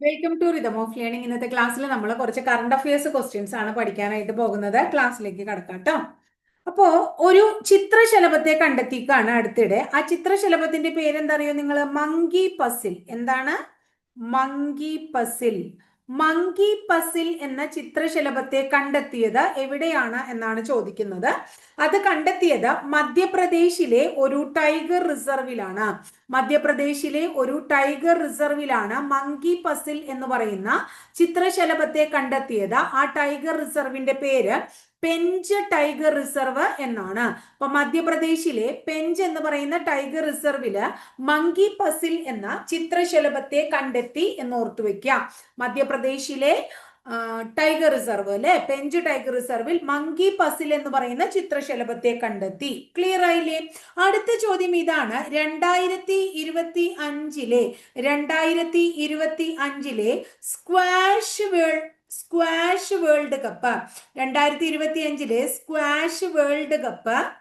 Welcome to rhythm of learning ഇന്നത്തെ ക്ലാസ്സിൽ നമ്മൾ കുറച്ച് കറണ്ട് അഫയേഴ്സ് ക്വസ്റ്റ്യൻസ് ആണ് പഠിക്കാനായിട്ട് പോകുന്നത്. ക്ലാസ്സിലേക്ക് കടക്കാം കേട്ടോ അപ്പോ ഒരു ചിത്രശലഭത്തെ കണ്ടെത്തിക്കാണ് അടുത്തിടെ. ആ ചിത്രശലഭത്തിന്റെ പേരെന്തറിയോ നിങ്ങൾ മങ്കി പസിൽ എന്താണ്? മങ്കി പസിൽ മങ്കി പസിൽ എന്ന ചിത്രശലഭത്തെ കണ്ടെത്തിയത് എവിടെയാണ് എന്നാണ് ചോദിക്കുന്നത്. അത് കണ്ടെത്തിയത് മധ്യപ്രദേശിലെ ഒരു ടൈഗർ റിസർവിലാണ് മധ്യപ്രദേശിലെ ഒരു ടൈഗർ റിസർവിലാണ് മങ്കി പസിൽ എന്ന് പറയുന്ന ചിത്രശലഭത്തെ കണ്ടെത്തിയത്. ആ ടൈഗർ റിസർവിന്റെ പേര് പെഞ്ച് ടൈഗർ റിസർവ് എന്നാണ്. അപ്പൊ മധ്യപ്രദേശിലെ പെഞ്ച് എന്ന് പറയുന്ന ടൈഗർ റിസർവിൽ മങ്കി പസിൽ എന്ന ചിത്രശലഭത്തെ കണ്ടെത്തി എന്ന് ഓർത്തു വെക്കാം മധ്യപ്രദേശിലെ ടൈഗർ റിസർവ് അല്ലെ പെഞ്ച് ടൈഗർ റിസർവിൽ മങ്കി പസിൽ എന്ന് പറയുന്ന ചിത്രശലഭത്തെ കണ്ടെത്തി. ക്ലിയർ ആയില്ലേ? അടുത്ത ചോദ്യം ഇതാണ്. രണ്ടായിരത്തി ഇരുപത്തി അഞ്ചിലെ രണ്ടായിരത്തി ഇരുപത്തി അഞ്ചിലെ squash world squash world cup. രണ്ടായിരത്തി ഇരുപത്തി അഞ്ചിലെ സ്ക്വാഷ് വേൾഡ് കപ്പ്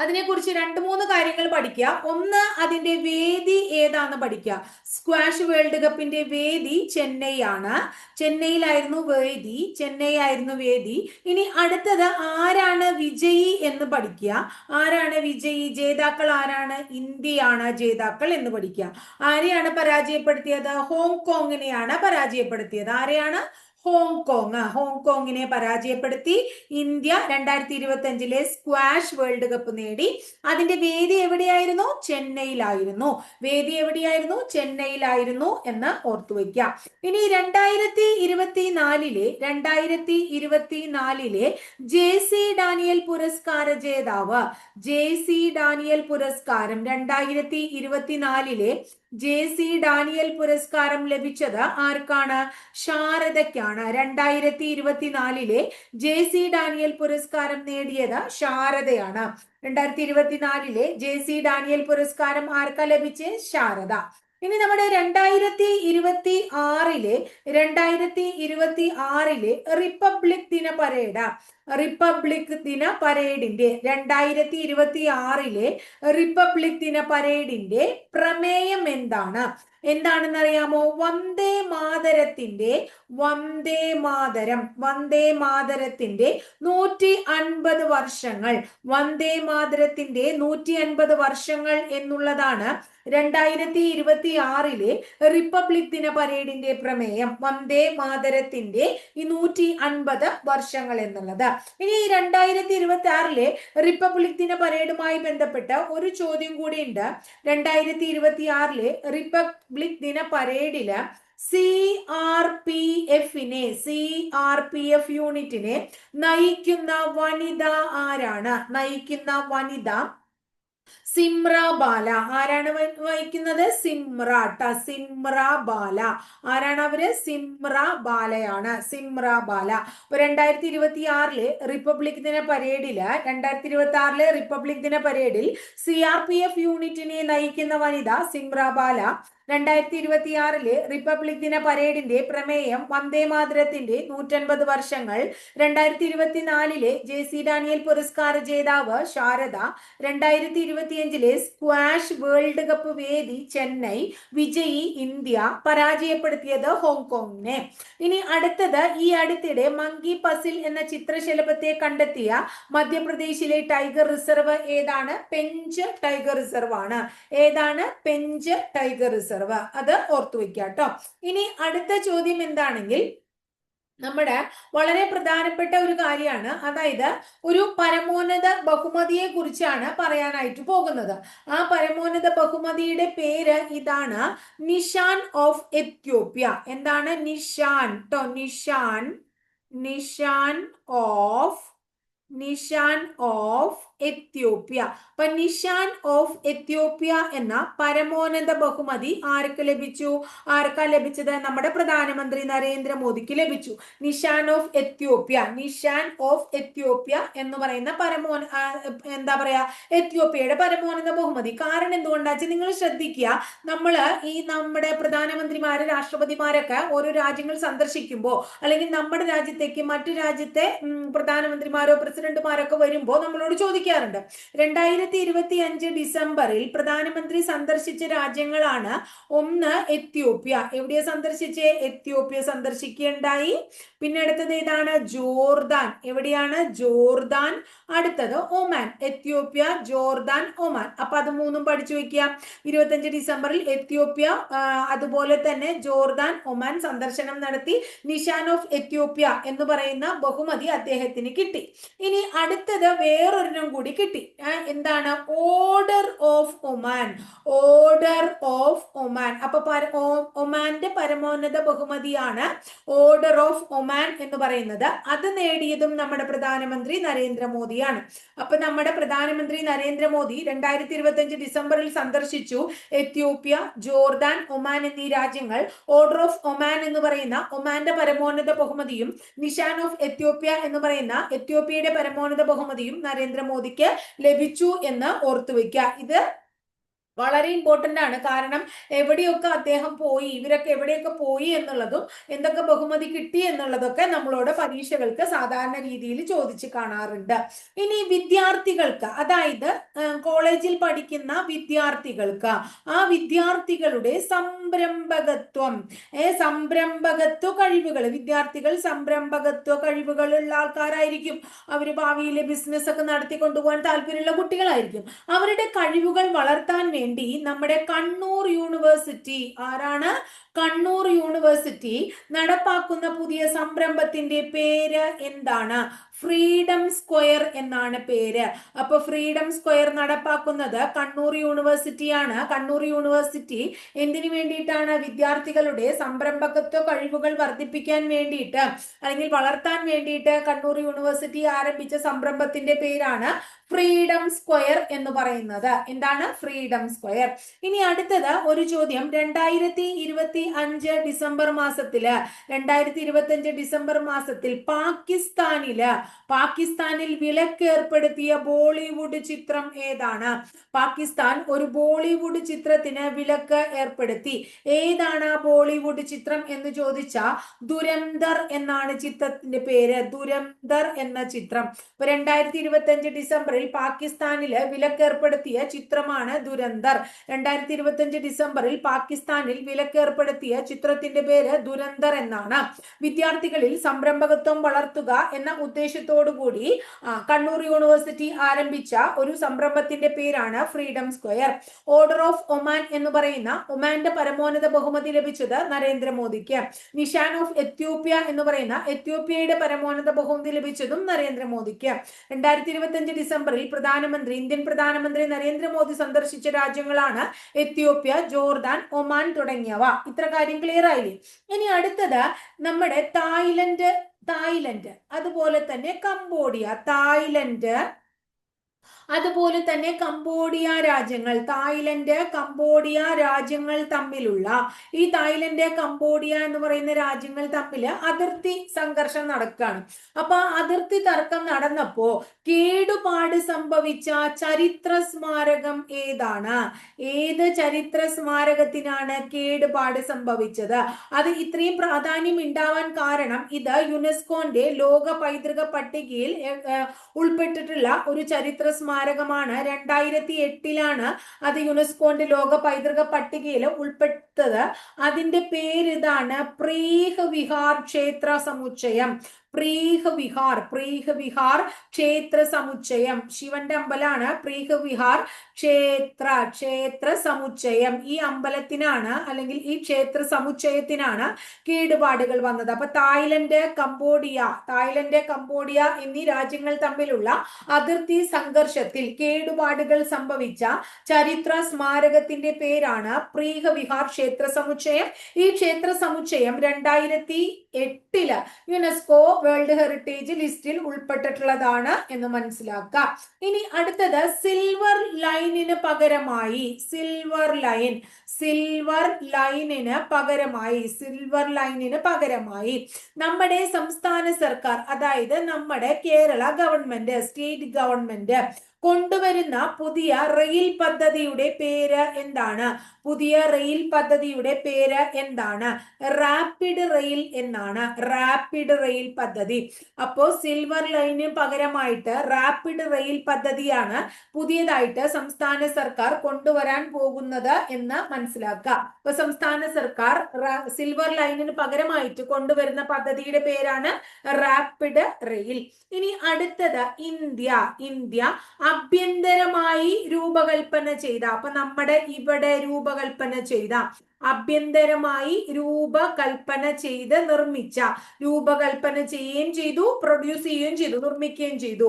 അതിനെക്കുറിച്ച് രണ്ട് മൂന്ന് കാര്യങ്ങൾ പഠിക്കുക. ഒന്ന് അതിന്റെ വേദി ഏതാന്ന് പഠിക്കുക? സ്ക്വാഷ് വേൾഡ് കപ്പിന്റെ വേദി ചെന്നൈ ആണ് ചെന്നൈയിലായിരുന്നു വേദി ചെന്നൈ ആയിരുന്നു വേദി. ഇനി അടുത്തത് ആരാണ് വിജയി എന്ന് പഠിക്കുക. ആരാണ് വിജയി? ജേതാക്കൾ ആരാണ്? ഇന്ത്യയാണ് ജേതാക്കൾ എന്ന് പഠിക്കുക. ആരെയാണ് പരാജയപ്പെടുത്തിയത്? ഹോങ്കോങ്ങിനെയാണ് പരാജയപ്പെടുത്തിയത്. ആരെയാണ്? ഹോങ്കോങ്. ആ ഹോങ്കോങ്ങിനെ പരാജയപ്പെടുത്തി ഇന്ത്യ രണ്ടായിരത്തി ഇരുപത്തി അഞ്ചിലെ സ്ക്വാഷ് വേൾഡ് കപ്പ് നേടി. അതിന്റെ വേദി എവിടെയായിരുന്നു? ചെന്നൈയിലായിരുന്നു. വേദി എവിടെയായിരുന്നു? ചെന്നൈയിലായിരുന്നു എന്ന് ഓർത്തു വയ്ക്കാം ഇനി രണ്ടായിരത്തി ഇരുപത്തി നാലിലെ രണ്ടായിരത്തി ഇരുപത്തി നാലിലെ ജെ സി ഡാനിയൽ പുരസ്കാര ജേതാവ്. ജെ സി ഡാനിയൽ പുരസ്കാരം രണ്ടായിരത്തി ഇരുപത്തിനാലിലെ ജെ സി ഡാനിയൽ പുരസ്കാരം ലഭിച്ചത് ആർക്കാണ്? ശാരദയ്ക്കാണ്. രണ്ടായിരത്തി ഇരുപത്തിനാലിലെ ജെ സി ഡാനിയൽ പുരസ്കാരം നേടിയത് ശാരദയാണ്. രണ്ടായിരത്തി ഇരുപത്തിനാലിലെ ജെ സി ഡാനിയൽ പുരസ്കാരം ആർക്കാ ലഭിച്ചത് ശാരദ. ഇനി നമ്മുടെ രണ്ടായിരത്തി ഇരുപത്തി ആറിലെ രണ്ടായിരത്തി ഇരുപത്തി ആറിലെ റിപ്പബ്ലിക് ദിന പരേഡ റിപ്പബ്ലിക് ദിന പരേഡിന്റെ രണ്ടായിരത്തി ഇരുപത്തി ആറിലെ റിപ്പബ്ലിക് ദിന പരേഡിന്റെ പ്രമേയം എന്താണ്? എന്താണെന്ന് അറിയാമോ വന്ദേ മാതരത്തിന്റെ വന്ദേ മാതരം വന്ദേ മാതരത്തിന്റെ നൂറ്റി അൻപത് വർഷങ്ങൾ. വന്ദേ മാതരത്തിന്റെ നൂറ്റി അൻപത് വർഷങ്ങൾ എന്നുള്ളതാണ് രണ്ടായിരത്തി ഇരുപത്തി ആറിലെ റിപ്പബ്ലിക് ദിന പരേഡിന്റെ പ്രമേയം വന്ദേ മാതരത്തിന്റെ നൂറ്റി അൻപത് വർഷങ്ങൾ എന്നുള്ളത്. ഇനി രണ്ടായിരത്തി ഇരുപത്തി ആറിലെ റിപ്പബ്ലിക് ദിന പരേഡുമായി ബന്ധപ്പെട്ട ഒരു ചോദ്യം കൂടിയുണ്ട്. രണ്ടായിരത്തി ഇരുപത്തി ആറിലെ റിപ്പബ്ലിക് ദിന പരേഡിൽ സി ആർ പി എഫിനെ സി ആർ പി എഫ് യൂണിറ്റിനെ നയിക്കുന്ന വനിത ആരാണ്? നയിക്കുന്ന വനിത സിമ്ര ബാല ആരാണ് വഹിക്കുന്നത്? സിംറ ട സിംറ ബാല ആരാണ് അവർ? സിംറ ബാലയാണ് സിംറ ബാല അപ്പൊ രണ്ടായിരത്തി ഇരുപത്തി ആറിൽ റിപ്പബ്ലിക് ദിന പരേഡിൽ രണ്ടായിരത്തി ഇരുപത്തി ആറിലെ റിപ്പബ്ലിക് ദിന പരേഡിൽ സി ആർ പി എഫ് യൂണിറ്റിനെ നയിക്കുന്ന വനിത സിംറ ബാല രണ്ടായിരത്തി ഇരുപത്തി ആറിൽ റിപ്പബ്ലിക് ദിന പരേഡിന്റെ പ്രമേയം വന്ദേ മാതരത്തിന്റെ നൂറ്റൻപത് വർഷങ്ങൾ. രണ്ടായിരത്തി ഇരുപത്തിനാലിലെ ജെ സി ഡാനിയൽ പുരസ്കാര ജേതാവ് ശാരദ. രണ്ടായിരത്തി ഇരുപത്തിയഞ്ചിലെ സ്ക്വാഷ് വേൾഡ് കപ്പ് വേദി ചെന്നൈ. വിജയി ഇന്ത്യ പരാജയപ്പെടുത്തിയത് ഹോങ്കോങ്ങിനെ. ഇനി അടുത്തത് ഈ അടുത്തിടെ മങ്കി പസിൽ എന്ന ചിത്രശലഭത്തെ കണ്ടെത്തിയ മധ്യപ്രദേശിലെ ടൈഗർ റിസർവ് ഏതാണ്? പെഞ്ച് ടൈഗർ റിസർവ് ആണ്. ഏതാണ്? പെഞ്ച് ടൈഗർ റിസർവ് അത് ഓർത്തു വെക്കുക കേട്ടോ ഇനി അടുത്ത ചോദ്യം എന്താണെങ്കിൽ നമ്മുടെ വളരെ പ്രധാനപ്പെട്ട ഒരു കാര്യമാണ്. അതായത് ഒരു പരമോന്നത ബഹുമതിയെ കുറിച്ചാണ് പറയാനായിട്ട് പോകുന്നത്. ആ പരമോന്നത ബഹുമതിയുടെ പേര് ഇതാണ് നിഷാൻ ഓഫ് എത്യോപ്യ. എന്താണ്? നിഷാൻ ട്ടോ. Nishan Nishan of Nishan of Ethiopia. അപ്പൊ നിഷാൻ ഓഫ് എത്യോപ്യ എന്ന പരമോന്നത ബഹുമതി ആർക്ക് ലഭിച്ചു? ആർക്കാ ലഭിച്ചത്? നമ്മുടെ പ്രധാനമന്ത്രി നരേന്ദ്രമോദിക്ക് ലഭിച്ചു. Nishan of Ethiopia. Nishan of Ethiopia എന്ന് പറയുന്ന പരമോ എന്താ പറയാ എത്യോപ്യയുടെ പരമോന്നത ബഹുമതി. കാരണം എന്തുകൊണ്ടാച്ച് നിങ്ങൾ ശ്രദ്ധിക്കുക നമ്മൾ ഈ നമ്മുടെ പ്രധാനമന്ത്രിമാര് രാഷ്ട്രപതിമാരൊക്കെ ഓരോ രാജ്യങ്ങൾ സന്ദർശിക്കുമ്പോൾ അല്ലെങ്കിൽ നമ്മുടെ രാജ്യത്തേക്ക് മറ്റു രാജ്യത്തെ പ്രധാനമന്ത്രിമാരോ പ്രസിഡന്റ് പ്രസിഡന്റുമാരൊക്കെ വരുമ്പോൾ നമ്മളോട് ചോദിക്കാറുണ്ട്. രണ്ടായിരത്തി ഇരുപത്തി അഞ്ച് ഡിസംബറിൽ പ്രധാനമന്ത്രി സന്ദർശിച്ച രാജ്യങ്ങളാണ് ഒന്ന് എത്യോപ്യ. എവിടെയാ സന്ദർശിച്ച്? എത്യോപ്യ സന്ദർശിക്കുകയുണ്ടായി. പിന്നെ അടുത്തത് ഏതാണ്? ജോർദാൻ. എവിടെയാണ്? ജോർദാൻ. അടുത്തത് ഒമാൻ. Ethiopia Jordan Oman. അപ്പൊ അത് മൂന്നും പഠിച്ചു വെക്കുക. ഇരുപത്തഞ്ച് ഡിസംബറിൽ എത്യോപ്യ അതുപോലെ തന്നെ ജോർദാൻ ഒമാൻ സന്ദർശനം നടത്തി. നിഷാൻ ഓഫ് എത്യോപ്യ എന്ന് പറയുന്ന ബഹുമതി അദ്ദേഹത്തിന് കിട്ടി. ഇനി അടുത്തത് വേറൊരെണ്ണം കൂടി കിട്ടി. എന്താണ്? Order of Oman order of Oman അപ്പൊ ഒമാന്റെ പരമോന്നത ബഹുമതിയാണ് ഓർഡർ ഓഫ് ഒമാൻ എന്ന് പറയുന്നത്. അത് നേടിയതും നമ്മുടെ പ്രധാനമന്ത്രി നരേന്ദ്രമോദിയാണ്. അപ്പൊ നമ്മുടെ പ്രധാനമന്ത്രി നരേന്ദ്രമോദി രണ്ടായിരത്തി ഇരുപത്തി അഞ്ച് ഡിസംബറിൽ സന്ദർശിച്ചു. എത്യോപ്യ ജോർദാൻ ഒമാൻ എന്നീ രാജ്യങ്ങൾ ഓർഡർ ഓഫ് ഒമാൻ എന്ന് പറയുന്ന ഒമാന്റെ പരമോന്നത ബഹുമതിയും നിഷാൻ ഓഫ് എത്യോപ്യ എന്ന് പറയുന്ന എത്യോപ്യയുടെ പരമോന്നത ബഹുമതിയും നരേന്ദ്രമോദിക്ക് ലഭിച്ചു എന്ന് ഓർത്തു വെക്കുക ഇത് വളരെ ഇമ്പോർട്ടന്റ് ആണ്. കാരണം എവിടെയൊക്കെ അദ്ദേഹം പോയി ഇവരൊക്കെ എവിടെയൊക്കെ പോയി എന്നുള്ളതും എന്തൊക്കെ ബഹുമതി കിട്ടി എന്നുള്ളതൊക്കെ നമ്മളോട് പരീക്ഷകൾക്ക് സാധാരണ രീതിയിൽ ചോദിച്ചു കാണാറുണ്ട്. ഇനി വിദ്യാർത്ഥികൾക്ക് അതായത് കോളേജിൽ പഠിക്കുന്ന വിദ്യാർത്ഥികൾക്ക് ആ വിദ്യാർത്ഥികളുടെ സംരംഭകത്വം സംരംഭകത്വ കഴിവുകൾ വിദ്യാർത്ഥികൾ സംരംഭകത്വ കഴിവുകളുള്ള ആൾക്കാരായിരിക്കും. അവർ ഭാവിയിലെ ബിസിനസ് ഒക്കെ നടത്തി കൊണ്ടുപോകാൻ താല്പര്യമുള്ള കുട്ടികളായിരിക്കും. അവരുടെ കഴിവുകൾ വളർത്താൻ വേണ്ടി നമ്മുടെ കണ്ണൂർ യൂണിവേഴ്സിറ്റി ആരാണ്? കണ്ണൂർ യൂണിവേഴ്സിറ്റി നടപ്പാക്കുന്ന പുതിയ സംരംഭത്തിന്റെ പേര് എന്താണ്? ഫ്രീഡം സ്ക്വയർ എന്നാണ് പേര്. അപ്പൊ ഫ്രീഡം സ്ക്വയർ നടപ്പാക്കുന്നത് കണ്ണൂർ യൂണിവേഴ്സിറ്റിയാണ്. കണ്ണൂർ യൂണിവേഴ്സിറ്റി എന്തിനു വേണ്ടിയിട്ടാണ്? വിദ്യാർത്ഥികളുടെ സംരംഭകത്വ കഴിവുകൾ വർദ്ധിപ്പിക്കാൻ വേണ്ടിയിട്ട് അല്ലെങ്കിൽ വളർത്താൻ വേണ്ടിയിട്ട് കണ്ണൂർ യൂണിവേഴ്സിറ്റി ആരംഭിച്ച സംരംഭത്തിന്റെ പേരാണ് ഫ്രീഡം സ്ക്വയർ എന്ന് പറയുന്നത്. എന്താണ്? Freedom square. ഇനി അടുത്തത് ഒരു ചോദ്യം. രണ്ടായിരത്തി ഇരുപത്തി അഞ്ച് ഡിസംബർ മാസത്തിൽ രണ്ടായിരത്തി ഇരുപത്തി അഞ്ച് ഡിസംബർ മാസത്തിൽ പാകിസ്ഥാനിൽ പാകിസ്ഥാനിൽ വിലക്കേർപ്പെടുത്തിയ ബോളിവുഡ് ചിത്രം ഏതാണ്? പാകിസ്ഥാൻ ഒരു ബോളിവുഡ് ചിത്രത്തിന് വിലക്ക് ഏർപ്പെടുത്തി. ഏതാണ് ബോളിവുഡ് ചിത്രം എന്ന് ചോദിച്ച ദുരന്തർ എന്നാണ് ചിത്രത്തിന്റെ പേര്. ദുരന്തർ എന്ന ചിത്രം. രണ്ടായിരത്തി ഇരുപത്തി അഞ്ച് ഡിസംബറിൽ പാകിസ്ഥാനിൽ വിലക്കേർപ്പെടുത്തിയ ചിത്രമാണ് ദുരന്തർ. രണ്ടായിരത്തി ഇരുപത്തി അഞ്ച് ഡിസംബറിൽ പാകിസ്ഥാനിൽ വിലക്കേർപ്പെടുത്തിയ ചിത്രത്തിന്റെ പേര് ദുരന്തർ എന്നാണ്. വിദ്യാർത്ഥികളിൽ സംരംഭകത്വം വളർത്തുക എന്ന ഉദ്ദേശത്തോടു കൂടി കണ്ണൂർ യൂണിവേഴ്സിറ്റി ആരംഭിച്ച ഒരു സംരംഭത്തിന്റെ പേരാണ് freedom square. Order of Oman എന്ന് പറയുന്ന ഒമാന്റെ പരമോന്നത ബഹുമതി ലഭിച്ചത് നരേന്ദ്രമോദിക്ക്. നിഷാൻ ഓഫ് എത്യോപ്യ എന്ന് പറയുന്ന എത്യോപ്യയുടെ പരമോന്നത ബഹുമതി ലഭിച്ചതും നരേന്ദ്രമോദിക്ക്. രണ്ടായിരത്തി ഇരുപത്തി അഞ്ച് ഡിസംബറിൽ പ്രധാനമന്ത്രി ഇന്ത്യൻ പ്രധാനമന്ത്രി നരേന്ദ്രമോദി സന്ദർശിച്ച രാജ്യങ്ങളാണ്. എത്യോപ്യ ജോർദാൻ ഒമാൻ തുടങ്ങിയവ. ഇത്ര കാര്യം ക്ലിയർ ആയില്ലേ? ഇനി അടുത്തത് നമ്മുടെ തായ്ലൻഡ് തായ്ലൻഡ്. അതുപോലെ തന്നെ കംബോഡിയ. തായ്ലൻഡ് അതുപോലെ തന്നെ കംബോഡിയ രാജ്യങ്ങൾ തായ്ലൻഡ് കംബോഡിയ രാജ്യങ്ങൾ തമ്മിലുള്ള ഈ തായ്ലൻഡ് കംബോഡിയ എന്ന് പറയുന്ന രാജ്യങ്ങൾ തമ്മിൽ അതിർത്തി സംഘർഷം നടക്കുകയാണ്. അപ്പൊ അതിർത്തി തർക്കം നടന്നപ്പോ കേടുപാട് സംഭവിച്ച ചരിത്ര സ്മാരകം ഏതാണ്? ഏത് ചരിത്ര സ്മാരകത്തിനാണ് കേടുപാട് സംഭവിച്ചത്? അത് ഇത്രയും പ്രാധാന്യം ഉണ്ടാവാൻ കാരണം ഇത് യുനെസ്കോന്റെ ലോക പൈതൃക പട്ടികയിൽ ഉൾപ്പെട്ടിട്ടുള്ള ഒരു ചരിത്ര സ്മാരകമാണ്. രണ്ടായിരത്തി എട്ടിലാണ് അത് യുനെസ്കോന്റെ ലോക പൈതൃക പട്ടികയിൽ ഉൾപ്പെട്ടത്. അതിന്റെ പേര് ഇതാണ് പ്രീഹ് വിഹാർ ക്ഷേത്ര സമുച്ചയം. പ്രീഹ വിഹാർ പ്രീഹ വിഹാർ ക്ഷേത്ര സമുച്ചയം ശിവന്റെ അമ്പലാണ് പ്രീഹ വിഹാർ ക്ഷേത്ര ക്ഷേത്ര സമുച്ചയം ഈ അമ്പലത്തിനാണ് അല്ലെങ്കിൽ ഈ ക്ഷേത്ര സമുച്ചയത്തിനാണ് കേടുപാടുകൾ വന്നത്. അപ്പൊ തായ്ലൻഡ് കംബോഡിയ തായ്ലൻഡ് കംബോഡിയ എന്നീ രാജ്യങ്ങൾ തമ്മിലുള്ള അതിർത്തി സംഘർഷത്തിൽ കേടുപാടുകൾ സംഭവിച്ച ചരിത്ര സ്മാരകത്തിന്റെ പേരാണ് പ്രീഹ വിഹാർ ക്ഷേത്ര സമുച്ചയം ഈ ക്ഷേത്ര സമുച്ചയം രണ്ടായിരത്തി എട്ടിൽ. യുനെസ്കോ വേൾഡ് ഹെറിറ്റേജ് ലിസ്റ്റിൽ ഉൾപ്പെട്ടിട്ടുള്ളതാണ് എന്ന് മനസ്സിലാക്കുക ഇനി അടുത്തത് സിൽവർ ലൈനിന് പകരമായി. സിൽവർ ലൈൻ സിൽവർ ലൈനിന് പകരമായി. സിൽവർ ലൈനിന് പകരമായി. നമ്മുടെ സംസ്ഥാന സർക്കാർ അതായത് നമ്മുടെ കേരള ഗവൺമെന്റ് സ്റ്റേറ്റ് ഗവൺമെന്റ് കൊണ്ടുവരുന്ന പുതിയ റെയിൽ പദ്ധതിയുടെ പേര് എന്താണ്? പുതിയ റെയിൽ പദ്ധതിയുടെ പേര് എന്താണ്? റാപ്പിഡ് റെയിൽ എന്നാണ്. റാപ്പിഡ് റെയിൽ പദ്ധതി. അപ്പോ സിൽവർ ലൈന് പകരമായിട്ട് റാപ്പിഡ് റെയിൽ പദ്ധതിയാണ് പുതിയതായിട്ട് സംസ്ഥാന സർക്കാർ കൊണ്ടുവരാൻ പോകുന്നത് എന്ന് മനസ്സിലാക്കുക. അപ്പൊ സംസ്ഥാന സർക്കാർ സിൽവർ ലൈനിന് പകരമായിട്ട് കൊണ്ടുവരുന്ന പദ്ധതിയുടെ പേരാണ് റാപ്പിഡ് റെയിൽ ഇനി അടുത്തത് ഇന്ത്യ. ഇന്ത്യ ആഭ്യന്തരമായി രൂപകൽപ്പന ചെയ്ത അപ്പൊ നമ്മുടെ ഇവിടെ രൂപകൽപ്പന ചെയ്ത ആഭ്യന്തരമായി രൂപകൽപ്പന ചെയ്ത് നിർമ്മിച്ച രൂപകൽപ്പന ചെയ്യുകയും ചെയ്തു പ്രൊഡ്യൂസ് ചെയ്യുകയും ചെയ്തു നിർമ്മിക്കുകയും ചെയ്തു.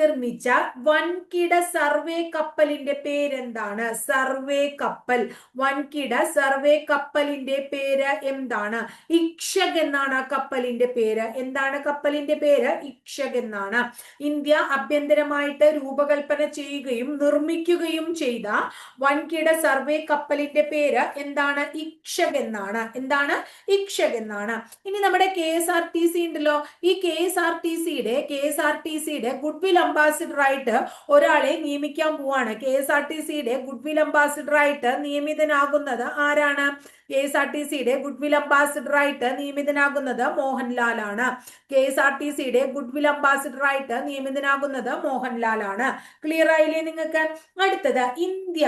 നിർമ്മിച്ച വൻകിട സർവേ കപ്പലിന്റെ പേരെന്താണ്? സർവേ കപ്പൽ. വൻകിട സർവേ കപ്പലിന്റെ പേര് എന്താണ്? ഇക്ഷക് എന്നാണ് ആ കപ്പലിന്റെ പേര്. എന്താണ് കപ്പലിന്റെ പേര്? ഇക്ഷക് എന്നാണ്. ഇന്ത്യ ആഭ്യന്തരമായിട്ട് രൂപകൽപ്പന ചെയ്യുകയും നിർമ്മിക്കുകയും ചെയ്ത വൻകിട സർവേ കപ്പലിന്റെ പേര് എന്താണ്? ഇക്ഷക് എന്നാണ്. എന്താണ്? ഇക്ഷക് എന്നാണ്. ഇനി നമ്മുടെ K S R T C ഉണ്ടല്ലോ. ഈ കെ എസ് ആർ ടി സിയുടെ കെ എസ് ആർ ടി സിയുടെ ഗുഡ്വിൽ അംബാസിഡർ ആയിട്ട് ഒരാളെ നിയമിക്കാൻ പോവാണ്. കെ എസ് ആർ ടി സിയുടെ ഗുഡ്വിൽ അംബാസിഡർ ആയിട്ട് നിയമിതനാകുന്നത് ആരാണ്? കെ എസ് ആർ ടി സിയുടെ ഗുഡ്വിൽ അംബാസിഡർ ആയിട്ട് നിയമിതനാകുന്നത് മോഹൻലാൽ ആണ് കെ എസ് ആർ ടി സിയുടെ ഗുഡ്വിൽ അംബാസിഡർ ആയിട്ട് നിയമിതനാകുന്നത് മോഹൻലാൽ ആണ് ക്ലിയർ ആയില്ലേ നിങ്ങൾക്ക്? അടുത്തത് ഇന്ത്യ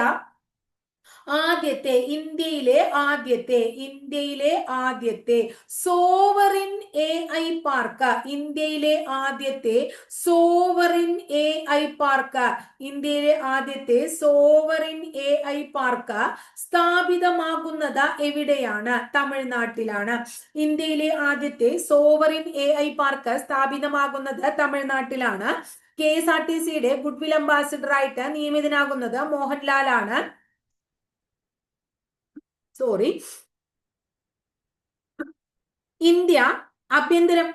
ആദ്യത്തെ ഇന്ത്യയിലെ ആദ്യത്തെ ഇന്ത്യയിലെ ആദ്യത്തെ സോവറിൻ എ ഐ പാർക്ക്. ഇന്ത്യയിലെ ആദ്യത്തെ സോവറിൻ എ ഐ പാർക്ക്. ഇന്ത്യയിലെ ആദ്യത്തെ സോവറിൻ എ ഐ പാർക്ക് സ്ഥാപിതമാകുന്നത് എവിടെയാണ്? തമിഴ്നാട്ടിലാണ്. ഇന്ത്യയിലെ ആദ്യത്തെ സോവറിൻ എ ഐ പാർക്ക് സ്ഥാപിതമാകുന്നത് തമിഴ്നാട്ടിലാണ്. കെ എസ് ആർ ടി സിയുടെ ഗുഡ്വിൽ അംബാസിഡർ ആയിട്ട് നിയമിതനാകുന്നത് മോഹൻലാലാണ്. സോറി ഇന്ത്യ ആഭ്യന്തരം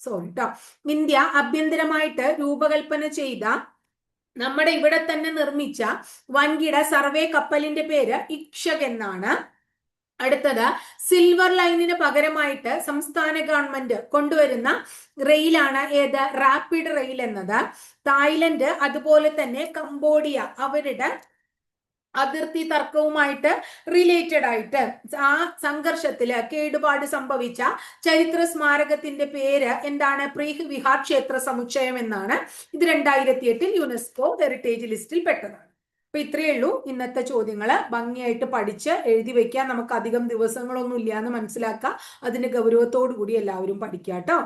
സോറി കേട്ടോ ഇന്ത്യ ആഭ്യന്തരമായിട്ട് രൂപകൽപ്പന ചെയ്ത നമ്മുടെ ഇവിടെ തന്നെ നിർമ്മിച്ച വൻകിട സർവേ കപ്പലിന്റെ പേര് ഇക്ഷക് എന്നാണ്. അടുത്തത് സിൽവർ ലൈനിന് പകരമായിട്ട് സംസ്ഥാന ഗവൺമെന്റ് കൊണ്ടുവരുന്ന റെയിലാണ് ഏത്? റാപ്പിഡ് റെയിൽ എന്നത്. തായ്ലൻഡ് അതുപോലെ തന്നെ കംബോഡിയ അവരുടെ അതിർത്തി തർക്കവുമായിട്ട് റിലേറ്റഡ് ആയിട്ട് ആ സംഘർഷത്തിൽ കേടുപാട് സംഭവിച്ച ചരിത്ര സ്മാരകത്തിന്റെ പേര് എന്താണ്? പ്രീഹ് വിഹാർ ക്ഷേത്ര സമുച്ചയം എന്നാണ്. ഇത് രണ്ടായിരത്തി എട്ടിൽ യുനെസ്കോ ഹെറിറ്റേജ് ലിസ്റ്റിൽ പെട്ടതാണ്. അപ്പൊ ഇത്രയേ ഉള്ളൂ. ഇന്നത്തെ ചോദ്യങ്ങൾ ഭംഗിയായിട്ട് പഠിച്ച് എഴുതി വെക്കാൻ നമുക്ക് അധികം ദിവസങ്ങളൊന്നും ഇല്ല എന്ന് മനസ്സിലാക്കുക അതിന്റെ ഗൗരവത്തോടു കൂടി എല്ലാവരും പഠിക്കാം കേട്ടോ